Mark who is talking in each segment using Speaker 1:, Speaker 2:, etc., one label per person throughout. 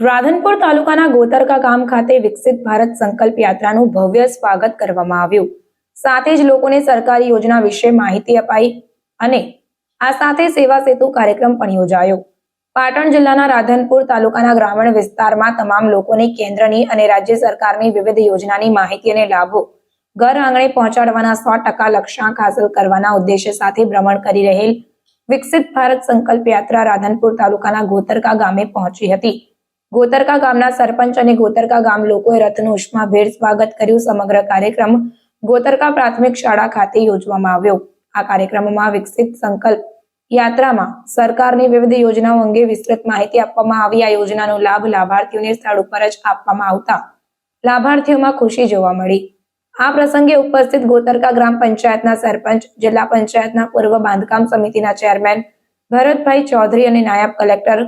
Speaker 1: રાધનપુર તાલુકાના ગોતરકા ગામ ખાતે વિકસિત ભારત સંકલ્પ યાત્રાનું ભવ્ય સ્વાગત કરવામાં આવ્યું. સાથે જ લોકોને સરકારી યોજના વિશે માહિતી અપાઈ અને આ સાથે સેવા સેતુ કાર્યક્રમ પણ યોજાયો. પાટણ જિલ્લાના રાધનપુર તાલુકાના ગ્રામીણ વિસ્તારમાં તમામ લોકોને કેન્દ્રની અને રાજ્ય સરકારની વિવિધ યોજનાની માહિતી અને લાભો ઘર આંગણે પહોંચાડવાના સો ટકા લક્ષ્યાંક હાંસલ કરવાના ઉદ્દેશ્ય સાથે ભ્રમણ કરી રહેલ વિકસિત ભારત સંકલ્પ યાત્રા રાધનપુર તાલુકાના ગોતરકા ગામે પહોંચી હતી. ગોતરકા ગામના સરપંચ અને ગોતરકા ગામ લોકોએ રથનું ઉષ્માભેર સ્વાગત કર્યું. સમગ્ર કાર્યક્રમ ગોતરકા પ્રાથમિક શાળા ખાતે યોજવામાં આવ્યો. આ કાર્યક્રમમાં વિકસિત સંકલ્પ યાત્રામાં સરકારની વિવિધ યોજનાઓ અંગે વિસ્તૃત માહિતી આપવામાં આવી. આ યોજનાનો લાભ લાભાર્થીઓને સ્થળ ઉપર જ આપવામાં આવતા લાભાર્થીઓમાં ખુશી જોવા મળી. આ પ્રસંગે ઉપસ્થિત ગોતરકા ગ્રામ પંચાયતના સરપંચ, જિલ્લા પંચાયતના પૂર્વ બાંધકામ સમિતિના ચેરમેન ભરતભાઈ ચૌધરી અને નાયબ કલેક્ટર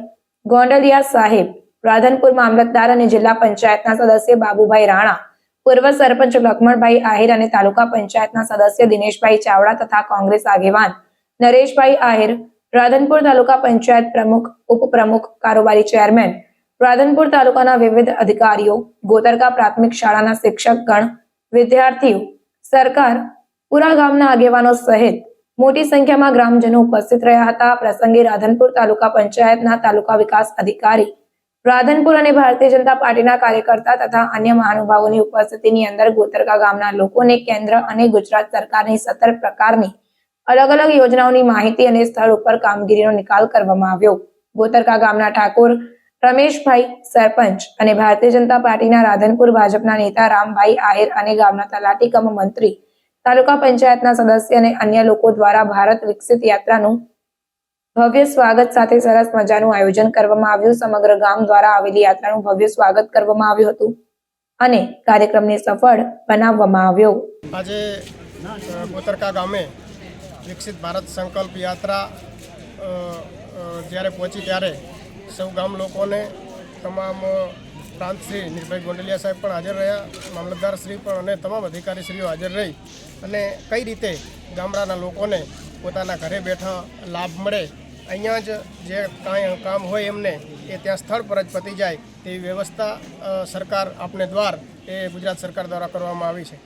Speaker 1: ગોંડલિયા સાહેબ રાધનપુર મામલતદાર અને જિલ્લા પંચાયતના સદસ્ય બાબુભાઈ રાણા, પૂર્વ સરપંચ લક્ષ્મણભાઈ આહિર અને તાલુકા પંચાયતના સદસ્ય દિનેશભાઈ ચાવડા તથા કોંગ્રેસ આગેવાન નરેશભાઈ આહિર, રાધનપુર તાલુકા પંચાયત પ્રમુખ, ઉપપ્રમુખ, કારોબારી ચેરમેન, રાધનપુર તાલુકાના વિવિધ અધિકારીઓ, ગોતરકા પ્રાથમિક શાળાના શિક્ષકગણ વિદ્યાર્થીઓ, સરકાર પુરા ગામના આગેવાનો સહિત મોટી સંખ્યામાં ગ્રામજનો ઉપસ્થિત રહ્યા હતા. પ્રસંગે રાધનપુર તાલુકા પંચાયતના તાલુકા વિકાસ અધિકારી, રાધનપુર અને ભારતીય જનતા પાર્ટીના કાર્યકર્તા તથા અન્ય મહાનુભાવોની ઉપસ્થિતિની અંદર ગોતરકા ગામના લોકોને કેન્દ્ર અને ગુજરાત સરકારની સત્તર પ્રકારની અલગ અલગ યોજનાઓની માહિતી અને સ્થળ ઉપર કામગીરીનો નિકાલ કરવામાં આવ્યો. ગોતરકા ગામના ઠાકોર રમેશભાઈ સરપંચ અને ભારતીય જનતા પાર્ટીના રાધનપુર ભાજપના નેતા રામભાઈ આહિર અને ગામના તલાટી કમ મંત્રી, તાલુકા પંચાયતના સદસ્ય અને અન્ય લોકો દ્વારા ભારત વિકસિત યાત્રાનું ભવ્ય સ્વાગત સાથે સરસ મજાનું આયોજન કરવામાં આવ્યું. સમગ્ર ગામ દ્વારા આવેલી યાત્રાનું ભવ્ય સ્વાગત કરવામાં આવ્યું હતું અને કાર્યક્રમને સફળ બનાવવામાં આવ્યો.
Speaker 2: આજે કોતરકા ગામે વિકસિત ભારત સંકલ્પ યાત્રા જ્યારે પહોંચી ત્યારે સૌ ગામ લોકોને તમામ પ્રાંતશ્રી નિર્ભય ગોંડલિયા સાહેબ પણ હાજર રહ્યા, મામલતદાર શ્રી પણ અને તમામ અધિકારીશ્રીઓ હાજર રહી અને કઈ રીતે ગામડાના લોકોને પોતાના ઘરે બેઠા લાભ મળે, અહીંયા જ જે કાંઈ કામ હોય એમને એ ત્યાં સ્થળ પર જ પતી જાય તેવી વ્યવસ્થા સરકાર આપને દ્વાર એ ગુજરાત સરકાર દ્વારા કરવામાં આવી છે.